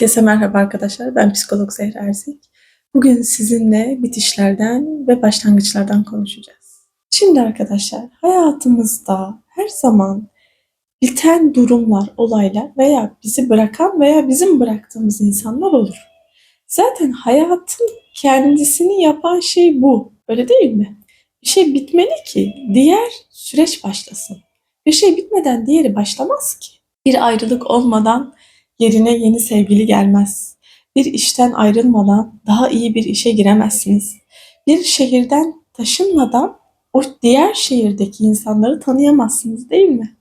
Herkese merhaba arkadaşlar. Ben psikolog Zehra Erzik. Bugün sizinle bitişlerden ve başlangıçlardan konuşacağız. Şimdi arkadaşlar hayatımızda her zaman biten durumlar, olaylar veya bizi bırakan veya bizim bıraktığımız insanlar olur. Zaten hayatın kendisini yapan şey bu. Öyle değil mi? Bir şey bitmeli ki diğer süreç başlasın. Bir şey bitmeden diğeri başlamaz ki. Bir ayrılık olmadan yerine yeni sevgili gelmez. Bir işten ayrılmadan daha iyi bir işe giremezsiniz. Bir şehirden taşınmadan o diğer şehirdeki insanları tanıyamazsınız değil mi?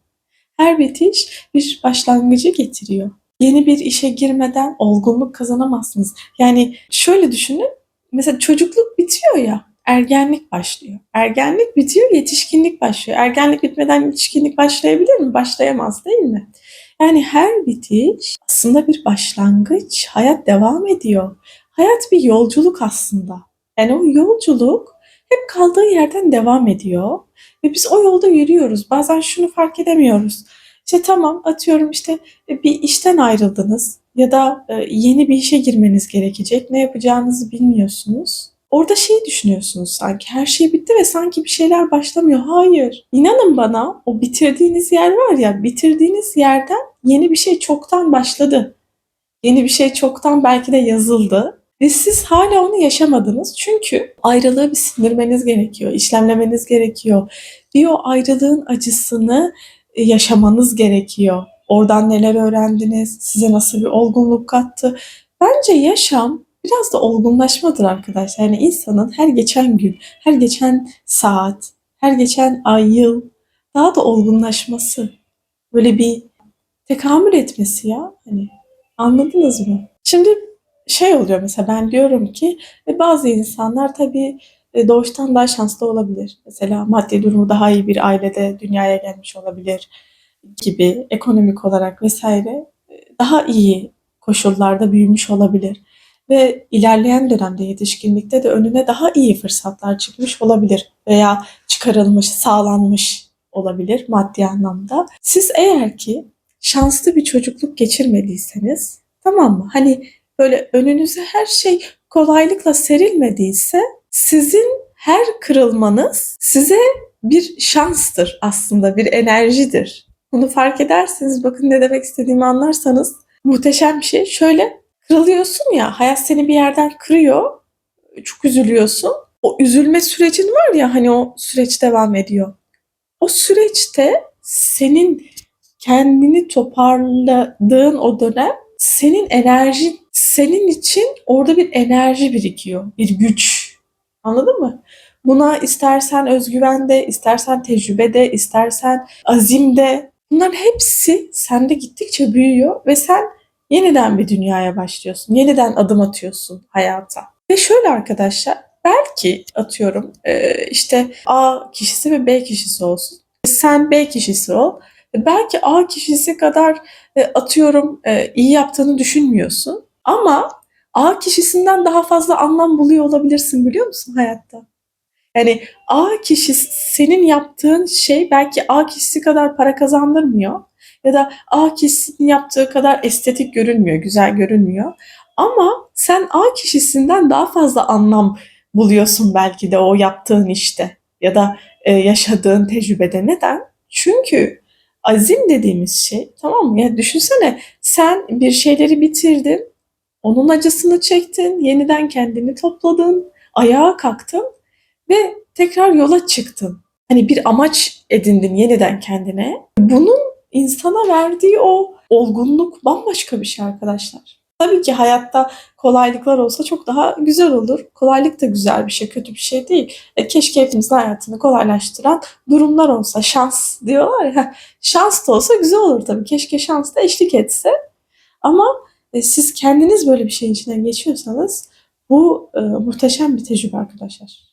Her bitiş bir başlangıcı getiriyor. Yeni bir işe girmeden olgunluk kazanamazsınız. Yani şöyle düşünün. Mesela çocukluk bitiyor ya, ergenlik başlıyor. Ergenlik bitiyor, yetişkinlik başlıyor. Ergenlik bitmeden yetişkinlik başlayabilir mi? Başlayamaz değil mi? Yani her bitiş aslında bir başlangıç. Hayat devam ediyor. Hayat bir yolculuk aslında. Yani o yolculuk hep kaldığı yerden devam ediyor. Ve biz o yolda yürüyoruz. Bazen şunu fark edemiyoruz. İşte tamam atıyorum işte e, bir işten ayrıldınız ya da e, yeni bir işe girmeniz gerekecek. Ne yapacağınızı bilmiyorsunuz. Orada şey düşünüyorsunuz sanki her şey bitti ve sanki bir şeyler başlamıyor. Hayır. İnanın bana o bitirdiğiniz yer var ya bitirdiğiniz yerden yeni bir şey çoktan başladı. Yeni bir şey çoktan belki de yazıldı. Ve siz hala onu yaşamadınız. Çünkü ayrılığı bir sindirmeniz gerekiyor, işlemlemeniz gerekiyor. Bir o ayrılığın acısını e, yaşamanız gerekiyor. Oradan neler öğrendiniz, size nasıl bir olgunluk kattı. Bence yaşam biraz da olgunlaşmadır arkadaşlar. Yani insanın her geçen gün, her geçen saat, her geçen ay, yıl daha da olgunlaşması. Böyle bir tekamül etmesi ya. Hani anladınız mı? Şimdi şey oluyor mesela ben diyorum ki e, bazı insanlar tabii e, doğuştan daha şanslı olabilir. Mesela maddi durumu daha iyi bir ailede dünyaya gelmiş olabilir gibi ekonomik olarak vesaire e, daha iyi koşullarda büyümüş olabilir ve ilerleyen dönemde yetişkinlikte de önüne daha iyi fırsatlar çıkmış olabilir veya çıkarılmış, sağlanmış olabilir maddi anlamda. Siz eğer ki şanslı bir çocukluk geçirmediyseniz tamam mı? Hani böyle önünüze her şey kolaylıkla serilmediyse sizin her kırılmanız size bir şanstır aslında, bir enerjidir. Bunu fark ederseniz bakın ne demek istediğimi anlarsanız muhteşem bir şey. Şöyle kırılıyorsun ya, hayat seni bir yerden kırıyor, çok üzülüyorsun. O üzülme sürecin var ya hani o süreç devam ediyor. O süreçte senin kendini toparladığın o dönem senin enerji senin için orada bir enerji birikiyor, bir güç. Anladın mı? Buna istersen özgüvende, istersen tecrübede, istersen azimde bunların hepsi sende gittikçe büyüyor ve sen yeniden bir dünyaya başlıyorsun. Yeniden adım atıyorsun hayata. Ve şöyle arkadaşlar belki atıyorum işte A kişisi ve B kişisi olsun. Sen B kişisi ol. Belki A kişisi kadar atıyorum iyi yaptığını düşünmüyorsun. Ama A kişisinden daha fazla anlam buluyor olabilirsin biliyor musun hayatta? Yani A kişisi senin yaptığın şey belki A kişisi kadar para kazandırmıyor ya da A kişisinin yaptığı kadar estetik görünmüyor, güzel görünmüyor. Ama sen A kişisinden daha fazla anlam buluyorsun belki de o yaptığın işte ya da e, yaşadığın tecrübede. Neden? Çünkü azim dediğimiz şey tamam mı? Ya düşünsene sen bir şeyleri bitirdin, onun acısını çektin, yeniden kendini topladın, ayağa kalktın ve tekrar yola çıktın. Hani bir amaç edindin yeniden kendine. Bunun insana verdiği o olgunluk bambaşka bir şey arkadaşlar. Tabii ki hayatta kolaylıklar olsa çok daha güzel olur. Kolaylık da güzel bir şey, kötü bir şey değil. E, keşke hepimizin hayatını kolaylaştıran durumlar olsa, şans diyorlar ya. Şans da olsa güzel olur tabii. Keşke şans da eşlik etse. Ama e, siz kendiniz böyle bir şeyin içinden geçiyorsanız bu e, muhteşem bir tecrübe arkadaşlar.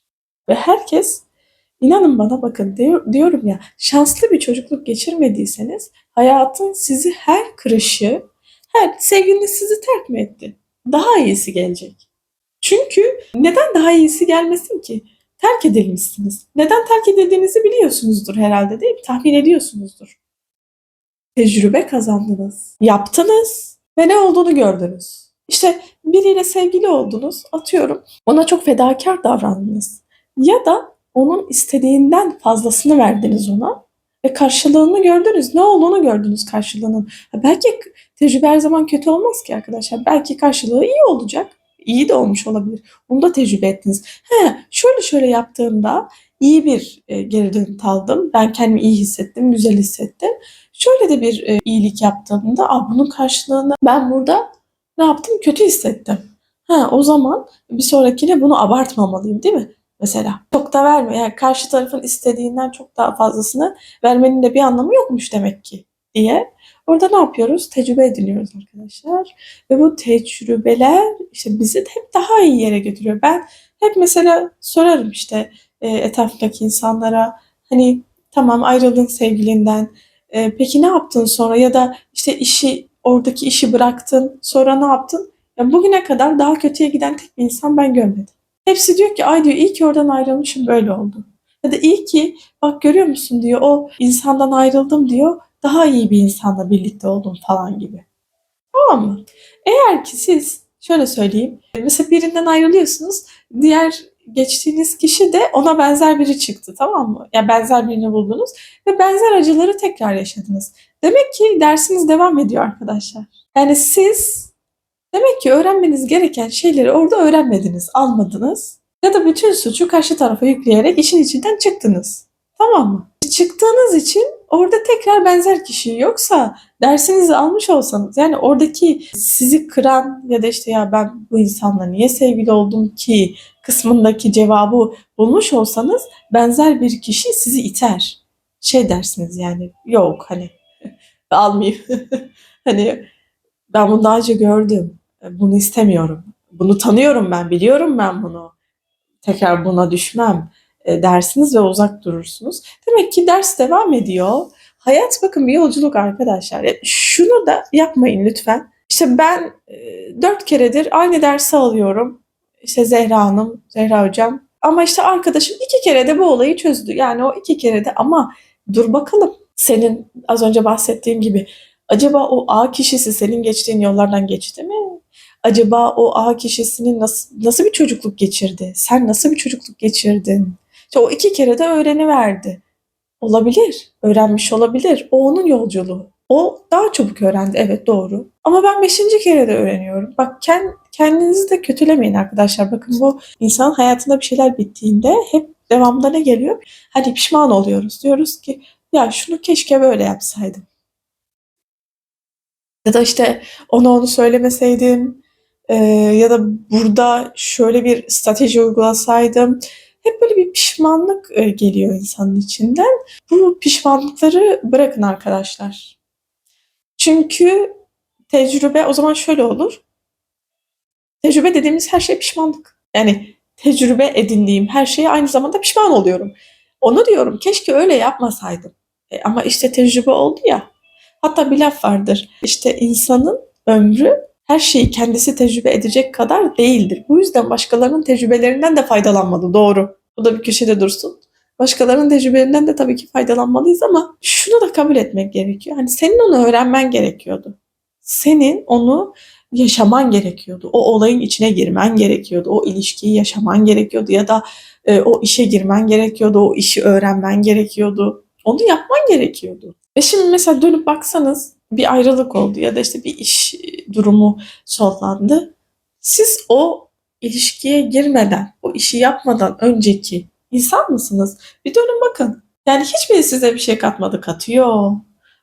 Ve herkes İnanın bana bakın diyor, diyorum ya şanslı bir çocukluk geçirmediyseniz hayatın sizi her kırışı, her sevgiliniz sizi terk mi etti? Daha iyisi gelecek. Çünkü neden daha iyisi gelmesin ki? Terk edilmişsiniz. Neden terk edildiğinizi biliyorsunuzdur herhalde değil mi? Tahmin ediyorsunuzdur. Tecrübe kazandınız. Yaptınız. ve ne olduğunu gördünüz. İşte biriyle sevgili oldunuz, atıyorum. Ona çok fedakar davrandınız. Ya da onun istediğinden fazlasını verdiniz ona ve karşılığını gördünüz. Ne olduğunu gördünüz karşılığının. Ha, belki tecrübe her zaman kötü olmaz ki arkadaşlar. Belki karşılığı iyi olacak. İyi de olmuş olabilir. Bunu da tecrübe ettiniz. He, şöyle şöyle yaptığımda iyi bir e, geri dönüt aldım. Ben kendimi iyi hissettim, güzel hissettim. Şöyle de bir e, iyilik yaptığımda Aa, bunun karşılığını ben burada ne yaptım? Kötü hissettim. Ha, o zaman bir sonrakine bunu abartmamalıyım değil mi? Mesela çok da verme. Yani karşı tarafın istediğinden çok daha fazlasını vermenin de bir anlamı yokmuş demek ki diye. Orada ne yapıyoruz? Tecrübe ediniyoruz arkadaşlar. Ve bu tecrübeler işte bizi hep daha iyi yere götürüyor. Ben hep mesela sorarım işte e, etrafındaki insanlara hani tamam ayrıldın sevgilinden e, peki ne yaptın sonra ya da işte işi oradaki işi bıraktın sonra ne yaptın? Ya bugüne kadar daha kötüye giden tek bir insan ben görmedim. Hepsi diyor ki ay diyor iyi ki oradan ayrılmışım böyle oldu. Ya da iyi ki bak görüyor musun diyor o insandan ayrıldım diyor daha iyi bir insanla birlikte oldum falan gibi. Tamam mı? Eğer ki siz şöyle söyleyeyim mesela birinden ayrılıyorsunuz diğer geçtiğiniz kişi de ona benzer biri çıktı tamam mı? Ya yani benzer birini buldunuz ve benzer acıları tekrar yaşadınız. Demek ki dersiniz devam ediyor arkadaşlar. Yani siz demek ki öğrenmeniz gereken şeyleri orada öğrenmediniz, almadınız. Ya da bütün suçu karşı tarafa yükleyerek işin içinden çıktınız. Tamam mı? Çıktığınız için orada tekrar benzer kişi yoksa dersinizi almış olsanız yani oradaki sizi kıran ya da işte ya ben bu insanla niye sevgili oldum ki kısmındaki cevabı bulmuş olsanız benzer bir kişi sizi iter. Şey dersiniz yani yok hani almayayım. hani ben bunu daha önce gördüm. Bunu istemiyorum. Bunu tanıyorum ben, biliyorum ben bunu. Tekrar buna düşmem e, dersiniz ve uzak durursunuz. Demek ki ders devam ediyor. Hayat bakın bir yolculuk arkadaşlar. Şunu da yapmayın lütfen. İşte ben e, dört keredir aynı dersi alıyorum. İşte Zehra Hanım, Zehra Hocam. Ama işte arkadaşım iki kere de bu olayı çözdü. Yani o iki kere de ama dur bakalım. Senin az önce bahsettiğim gibi acaba o A kişisi senin geçtiğin yollardan geçti mi? Acaba o A kişisinin nasıl, nasıl bir çocukluk geçirdi? Sen nasıl bir çocukluk geçirdin? İşte o iki kere de öğreniverdi. Olabilir, öğrenmiş olabilir. O onun yolculuğu. O daha çabuk öğrendi, evet doğru. Ama ben beşinci kere de öğreniyorum. Bak kendinizi de kötülemeyin arkadaşlar. Bakın bu insanın hayatında bir şeyler bittiğinde hep devamında ne geliyor? Hani pişman oluyoruz. Diyoruz ki ya şunu keşke böyle yapsaydım. Ya da işte ona onu söylemeseydim. Ee, ya da burada şöyle bir strateji uygulasaydım hep böyle bir pişmanlık e, geliyor insanın içinden. Bu pişmanlıkları bırakın arkadaşlar. Çünkü tecrübe o zaman şöyle olur. Tecrübe dediğimiz her şey pişmanlık. Yani tecrübe edindiğim her şeye aynı zamanda pişman oluyorum. Onu diyorum keşke öyle yapmasaydım. E, ama işte tecrübe oldu ya. Hatta bir laf vardır. İşte insanın ömrü her şeyi kendisi tecrübe edecek kadar değildir. Bu yüzden başkalarının tecrübelerinden de faydalanmalı. Doğru. Bu da bir köşede dursun. Başkalarının tecrübelerinden de tabii ki faydalanmalıyız ama şunu da kabul etmek gerekiyor. Hani senin onu öğrenmen gerekiyordu. Senin onu yaşaman gerekiyordu. O olayın içine girmen gerekiyordu. O ilişkiyi yaşaman gerekiyordu ya da e, o işe girmen gerekiyordu. O işi öğrenmen gerekiyordu. Onu yapman gerekiyordu. Ve şimdi mesela dönüp baksanız bir ayrılık oldu ya da işte bir iş durumu sonlandı. Siz o ilişkiye girmeden, o işi yapmadan önceki insan mısınız? Bir dönün bakın. Yani hiçbiri size bir şey katmadı katıyor.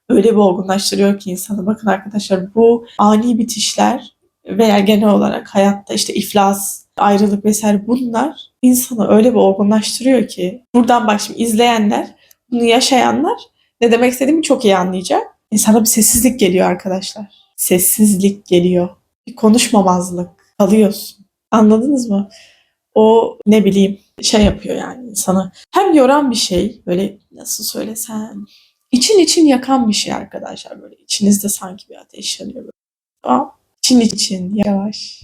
Öyle bir olgunlaştırıyor ki insanı. Bakın arkadaşlar bu ani bitişler veya genel olarak hayatta işte iflas, ayrılık vesaire bunlar insanı öyle bir olgunlaştırıyor ki buradan bak şimdi izleyenler, bunu yaşayanlar ne demek istediğimi çok iyi anlayacak. İnsana bir sessizlik geliyor arkadaşlar. Sessizlik geliyor. Bir konuşmamazlık. Kalıyorsun. Anladınız mı? O ne bileyim şey yapıyor yani insanı. Hem yoran bir şey böyle nasıl söylesem için için yakan bir şey arkadaşlar böyle içinizde sanki bir ateş yanıyor böyle. Tamam. İçin için yavaş.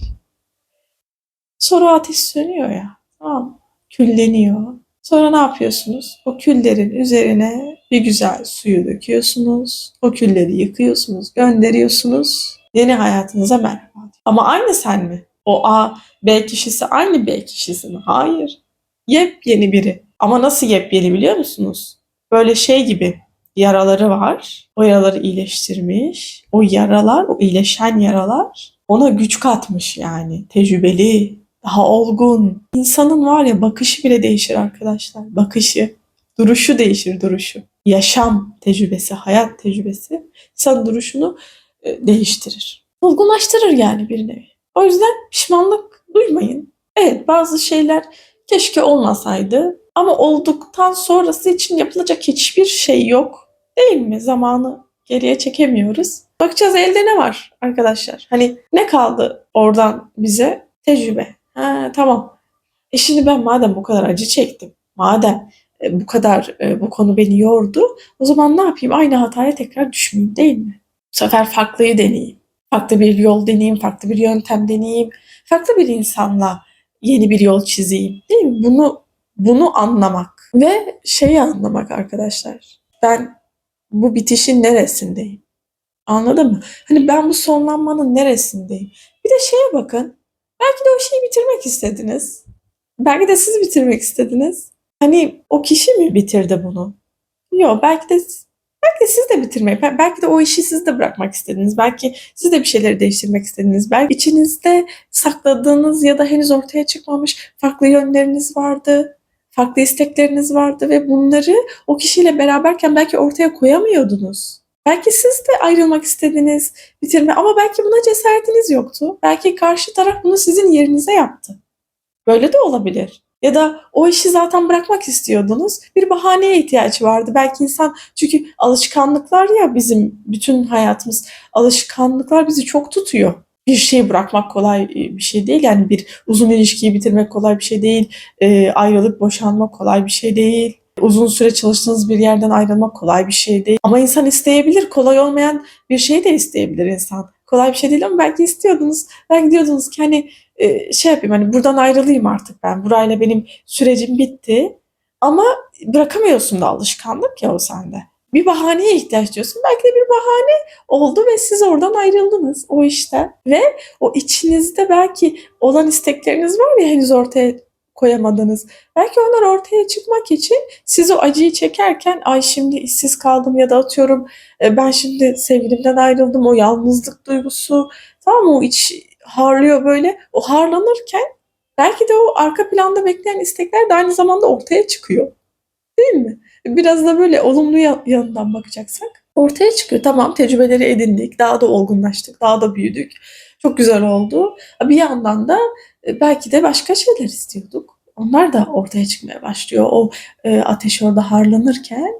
Sonra ateş sönüyor ya. Tamam. Külleniyor. Sonra ne yapıyorsunuz? O küllerin üzerine bir güzel suyu döküyorsunuz. O külleri yıkıyorsunuz, gönderiyorsunuz. Yeni hayatınıza merhaba. Ama aynı sen mi? O A, B kişisi aynı B kişisi mi? Hayır. Yepyeni biri. Ama nasıl yepyeni biliyor musunuz? Böyle şey gibi yaraları var. O yaraları iyileştirmiş. O yaralar, o iyileşen yaralar ona güç katmış yani. Tecrübeli, daha olgun. İnsanın var ya bakışı bile değişir arkadaşlar. Bakışı, duruşu değişir duruşu. Yaşam tecrübesi, hayat tecrübesi insan duruşunu e, değiştirir. Olgunlaştırır yani bir nevi. O yüzden pişmanlık duymayın. Evet bazı şeyler keşke olmasaydı ama olduktan sonrası için yapılacak hiçbir şey yok. Değil mi? Zamanı geriye çekemiyoruz. Bakacağız elde ne var arkadaşlar? Hani ne kaldı oradan bize? Tecrübe. Ha, tamam. E şimdi ben madem bu kadar acı çektim, madem e, bu kadar e, bu konu beni yordu, o zaman ne yapayım? Aynı hataya tekrar düşmeyeyim değil mi? Bu sefer farklıyı deneyeyim. Farklı bir yol deneyeyim, farklı bir yöntem deneyeyim. Farklı bir insanla yeni bir yol çizeyim. Değil mi? Bunu bunu anlamak ve şeyi anlamak arkadaşlar. Ben bu bitişin neresindeyim? Anladın mı? Hani ben bu sonlanmanın neresindeyim? Bir de şeye bakın. Belki de o şeyi bitirmek istediniz. Belki de siz bitirmek istediniz. Hani o kişi mi bitirdi bunu? Yok belki de belki de siz de bitirmeyi, belki de o işi siz de bırakmak istediniz. Belki siz de bir şeyleri değiştirmek istediniz. Belki içinizde sakladığınız ya da henüz ortaya çıkmamış farklı yönleriniz vardı. Farklı istekleriniz vardı ve bunları o kişiyle beraberken belki ortaya koyamıyordunuz. Belki siz de ayrılmak istediniz, bitirme ama belki buna cesaretiniz yoktu. Belki karşı taraf bunu sizin yerinize yaptı. Böyle de olabilir. Ya da o işi zaten bırakmak istiyordunuz. Bir bahaneye ihtiyaç vardı. Belki insan çünkü alışkanlıklar ya bizim bütün hayatımız alışkanlıklar bizi çok tutuyor. Bir şeyi bırakmak kolay bir şey değil. Yani bir uzun ilişkiyi bitirmek kolay bir şey değil. E, ayrılıp boşanmak kolay bir şey değil. Uzun süre çalıştığınız bir yerden ayrılmak kolay bir şey değil. Ama insan isteyebilir. Kolay olmayan bir şey de isteyebilir insan. Kolay bir şey değil ama belki istiyordunuz. Belki diyordunuz ki hani e, şey yapayım hani buradan ayrılayım artık ben. Burayla benim sürecim bitti. Ama bırakamıyorsun da alışkanlık ya o sende. Bir bahaneye ihtiyaç diyorsun. Belki de bir bahane oldu ve siz oradan ayrıldınız o işte. Ve o içinizde belki olan istekleriniz var ya henüz ortaya koyamadınız. Belki onlar ortaya çıkmak için siz o acıyı çekerken ay şimdi işsiz kaldım ya da atıyorum e, ben şimdi sevgilimden ayrıldım o yalnızlık duygusu tamam mı o iç harlıyor böyle o harlanırken belki de o arka planda bekleyen istekler de aynı zamanda ortaya çıkıyor. Değil mi? Biraz da böyle olumlu yanından bakacaksak ortaya çıkıyor. Tamam tecrübeleri edindik, daha da olgunlaştık, daha da büyüdük. Çok güzel oldu. Bir yandan da e, belki de başka şeyler istiyorduk. Onlar da ortaya çıkmaya başlıyor. O e, ateş orada harlanırken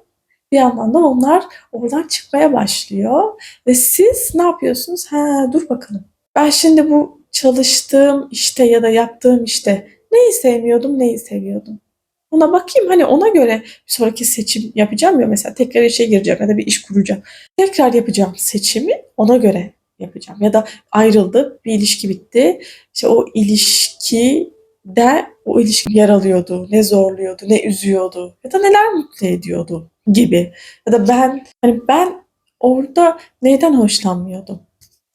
bir yandan da onlar oradan çıkmaya başlıyor. Ve siz ne yapıyorsunuz? Ha dur bakalım. Ben şimdi bu çalıştığım işte ya da yaptığım işte neyi sevmiyordum, neyi seviyordum. Ona bakayım hani ona göre bir sonraki seçim yapacağım ya mesela tekrar işe gireceğim ya da bir iş kuracağım. Tekrar yapacağım seçimi ona göre yapacağım. Ya da ayrıldı, bir ilişki bitti. İşte o ilişki de o ilişki yaralıyordu, ne zorluyordu, ne üzüyordu ya da neler mutlu ediyordu gibi. Ya da ben hani ben orada neyden hoşlanmıyordum?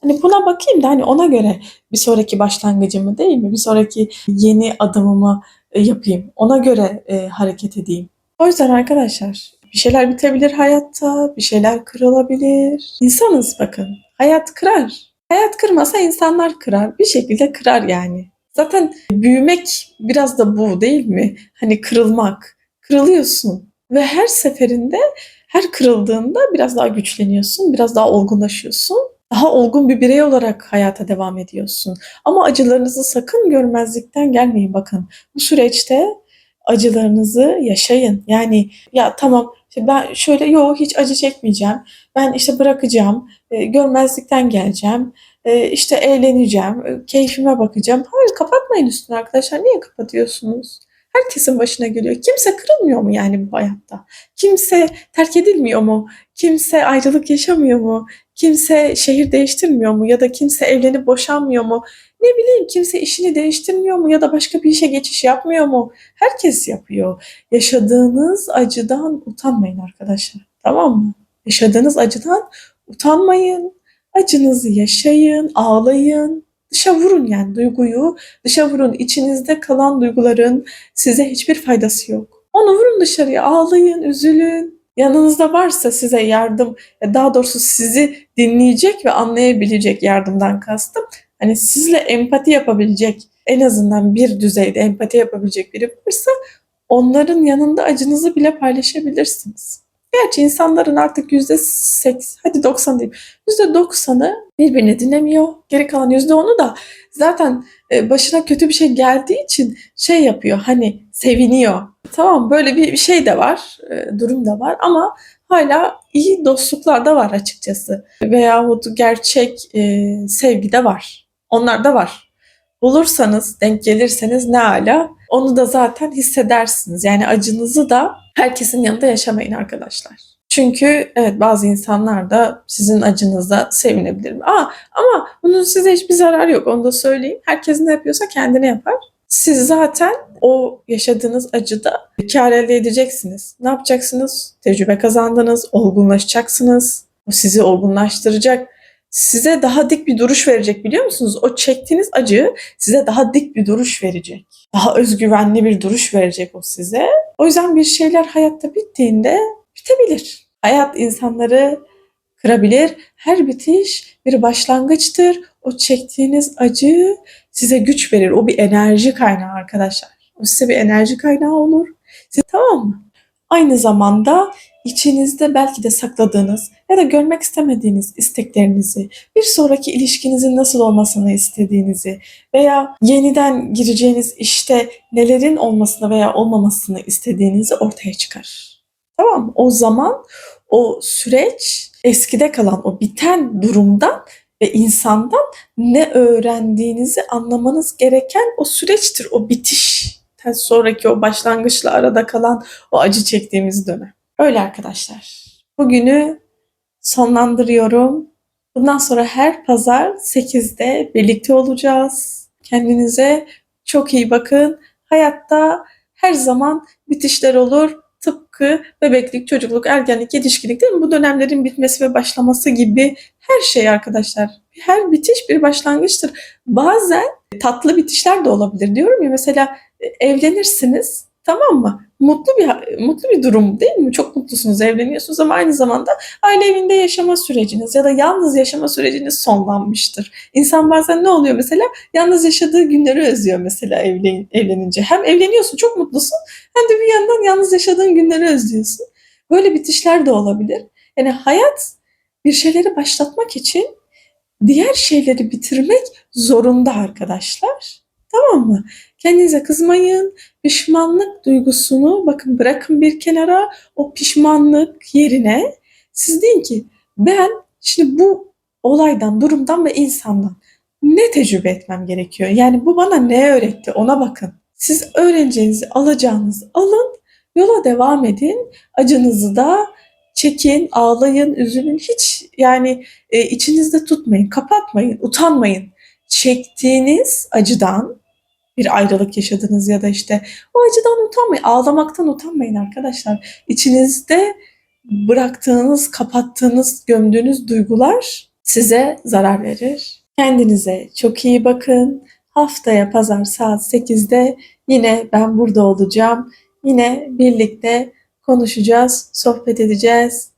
Hani buna bakayım da hani ona göre bir sonraki başlangıcımı değil mi? Bir sonraki yeni adımımı e, yapayım. Ona göre e, hareket edeyim. O yüzden arkadaşlar bir şeyler bitebilir hayatta, bir şeyler kırılabilir. İnsanız bakın. Hayat kırar. Hayat kırmasa insanlar kırar. Bir şekilde kırar yani. Zaten büyümek biraz da bu değil mi? Hani kırılmak. Kırılıyorsun ve her seferinde her kırıldığında biraz daha güçleniyorsun, biraz daha olgunlaşıyorsun. Daha olgun bir birey olarak hayata devam ediyorsun. Ama acılarınızı sakın görmezlikten gelmeyin bakın. Bu süreçte acılarınızı yaşayın. Yani ya tamam işte ben şöyle yok hiç acı çekmeyeceğim. Ben işte bırakacağım, e, görmezlikten geleceğim, e, işte eğleneceğim, e, keyfime bakacağım. Hayır kapatmayın üstüne arkadaşlar. Niye kapatıyorsunuz? Herkesin başına geliyor. Kimse kırılmıyor mu yani bu hayatta? Kimse terk edilmiyor mu? Kimse ayrılık yaşamıyor mu? Kimse şehir değiştirmiyor mu? Ya da kimse evlenip boşanmıyor mu? Ne bileyim kimse işini değiştirmiyor mu? Ya da başka bir işe geçiş yapmıyor mu? Herkes yapıyor. Yaşadığınız acıdan utanmayın arkadaşlar. Tamam mı? Yaşadığınız acıdan utanmayın. Acınızı yaşayın, ağlayın, dışa vurun yani duyguyu, dışa vurun. İçinizde kalan duyguların size hiçbir faydası yok. Onu vurun dışarıya, ağlayın, üzülün. Yanınızda varsa size yardım, daha doğrusu sizi dinleyecek ve anlayabilecek yardımdan kastım. Hani sizle empati yapabilecek, en azından bir düzeyde empati yapabilecek biri varsa onların yanında acınızı bile paylaşabilirsiniz. Gerçi insanların artık yüzde seks, hadi 90 diyeyim, yüzde 90'ı birbirini dinlemiyor. Geri kalan yüzde 10'u da zaten e, başına kötü bir şey geldiği için şey yapıyor hani seviniyor. Tamam böyle bir şey de var, e, durum da var ama hala iyi dostluklar da var açıkçası. Veyahut gerçek e, sevgi de var. Onlar da var. Bulursanız, denk gelirseniz ne ala. Onu da zaten hissedersiniz. Yani acınızı da herkesin yanında yaşamayın arkadaşlar. Çünkü evet bazı insanlar da sizin acınızda sevinebilir. Aa, ama bunun size hiçbir zararı yok onu da söyleyeyim. Herkes ne yapıyorsa kendine yapar. Siz zaten o yaşadığınız acıda kar elde edeceksiniz. Ne yapacaksınız? Tecrübe kazandınız, olgunlaşacaksınız. O sizi olgunlaştıracak. Size daha dik bir duruş verecek biliyor musunuz? O çektiğiniz acı size daha dik bir duruş verecek. Daha özgüvenli bir duruş verecek o size. O yüzden bir şeyler hayatta bittiğinde bitebilir. Hayat insanları kırabilir. Her bitiş bir başlangıçtır. O çektiğiniz acı size güç verir. O bir enerji kaynağı arkadaşlar. O size bir enerji kaynağı olur. Siz, tamam mı? Aynı zamanda içinizde belki de sakladığınız ya da görmek istemediğiniz isteklerinizi, bir sonraki ilişkinizin nasıl olmasını istediğinizi veya yeniden gireceğiniz işte nelerin olmasını veya olmamasını istediğinizi ortaya çıkar. Tamam mı? O zaman o süreç eskide kalan o biten durumdan ve insandan ne öğrendiğinizi anlamanız gereken o süreçtir, o bitişten sonraki o başlangıçla arada kalan o acı çektiğimiz dönem. Öyle arkadaşlar. Bugünü sonlandırıyorum. Bundan sonra her pazar 8'de birlikte olacağız. Kendinize çok iyi bakın. Hayatta her zaman bitişler olur. Tıpkı bebeklik, çocukluk, ergenlik, yetişkinlik değil mi? Bu dönemlerin bitmesi ve başlaması gibi her şey arkadaşlar. Her bitiş bir başlangıçtır. Bazen tatlı bitişler de olabilir diyorum ya mesela e, evlenirsiniz tamam mı? Mutlu bir mutlu bir durum değil mi? Çok mutlusunuz, evleniyorsunuz ama aynı zamanda aile evinde yaşama süreciniz ya da yalnız yaşama süreciniz sonlanmıştır. İnsan bazen ne oluyor mesela? Yalnız yaşadığı günleri özlüyor mesela evlen, evlenince. Hem evleniyorsun, çok mutlusun hem de bir yandan yalnız yaşadığın günleri özlüyorsun. Böyle bitişler de olabilir. Yani hayat bir şeyleri başlatmak için diğer şeyleri bitirmek zorunda arkadaşlar. Tamam mı? Kendinize kızmayın. Pişmanlık duygusunu bakın bırakın bir kenara. O pişmanlık yerine siz deyin ki ben şimdi bu olaydan, durumdan ve insandan ne tecrübe etmem gerekiyor? Yani bu bana ne öğretti? Ona bakın. Siz öğreneceğinizi, alacağınızı alın. Yola devam edin. Acınızı da çekin, ağlayın, üzülün. Hiç yani e, içinizde tutmayın, kapatmayın, utanmayın. Çektiğiniz acıdan bir ayrılık yaşadınız ya da işte o acıdan utanmayın. Ağlamaktan utanmayın arkadaşlar. İçinizde bıraktığınız, kapattığınız, gömdüğünüz duygular size zarar verir. Kendinize çok iyi bakın. Haftaya pazar saat 8'de yine ben burada olacağım. Yine birlikte konuşacağız, sohbet edeceğiz.